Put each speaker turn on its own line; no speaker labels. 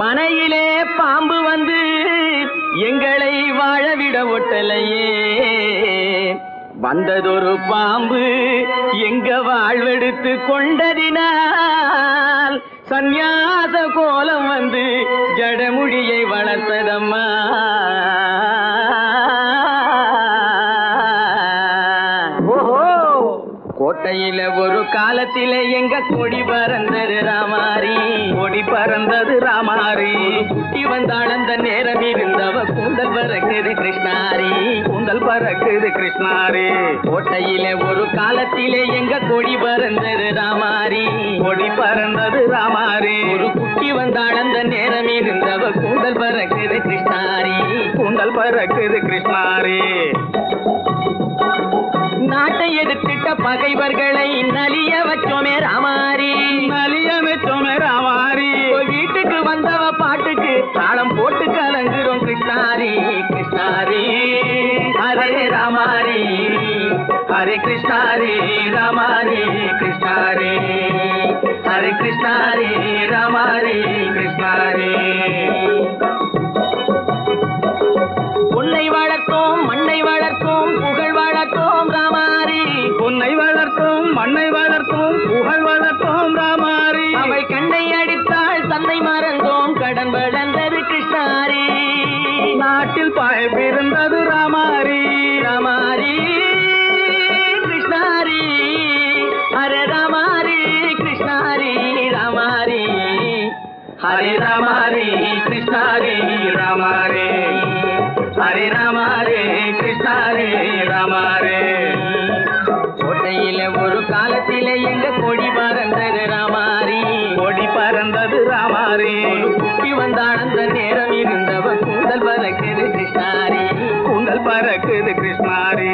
மனையிலே பாம்பு வந்து எங்களை வாழவிட ஒட்டலையே. வந்ததொரு பாம்பு எங்க வாழ்வெடுத்து கொண்டதினால் சந்நியாச கோலம் வந்து ஜடமுடியை வளர்த்ததம்மா. ஓஹோ கோட்டையில ஒரு காலத்தில எங்க கொடி பறந்தது ராமாரி பறந்தது ராமாரி. குட்டி வந்தாள் அந்த நேரம் இருந்தவ கூந்தல் பறக்குது கிருஷ்ணாரி. கூந்தல் பறக்குது கிருஷ்ணாரி. கோட்டையிலே ஒரு காலத்திலே எங்க கொடி பறந்தது ராமாரி. கொடி பறந்தது ராமாரி. ஒரு குட்டி வந்தாள் அந்த நேரம் இருந்தவ கூந்தல் பறக்குது கிருஷ்ணாரி. கூந்தல் பறக்குது கிருஷ்ணாரி. நாட்டை எதிர்த்திட்ட பகைவர்களை நலிய வச்சோமே ராமாரி. ஹரே ராமாரி ஹரே கிருஷ்ணாரி ராமாரி கிருஷ்ணாரி ஹரே கிருஷ்ணாரி ராமாரி கிருஷ்ணாரி பொன்னை வளர்த்தோம் மண்ணை வளர்த்தோம் புகழ் வளர்த்தோம் ராமாரி வளர்த்தோம் மண்ணை வளர்த்தோம் புகழ் வளர்த்தோம் ராமாரி அவை கண்ணை அடித்தால் தன்னை மறந்தோம் கடன் வளர்ந்தது கிருஷ்ணாரி। நாட்டில் பாய் பிறந்தது ஹரே ராமாரி கிருஷ்ணாரி ராமாரே ஹரே ராமாரே கிருஷ்ணாரே ராமாரே கோட்டையில ஒரு காலத்தில எங்க கொடி பறந்தது ராமாரி. கொடி பறந்தது ராமாரி. குட்டி வந்தாள் அந்த நேரம் இருந்தவ கூந்தல் பறக்குது கிருஷ்ணாரி. கூந்தல் பறக்குது கிருஷ்ணாரி.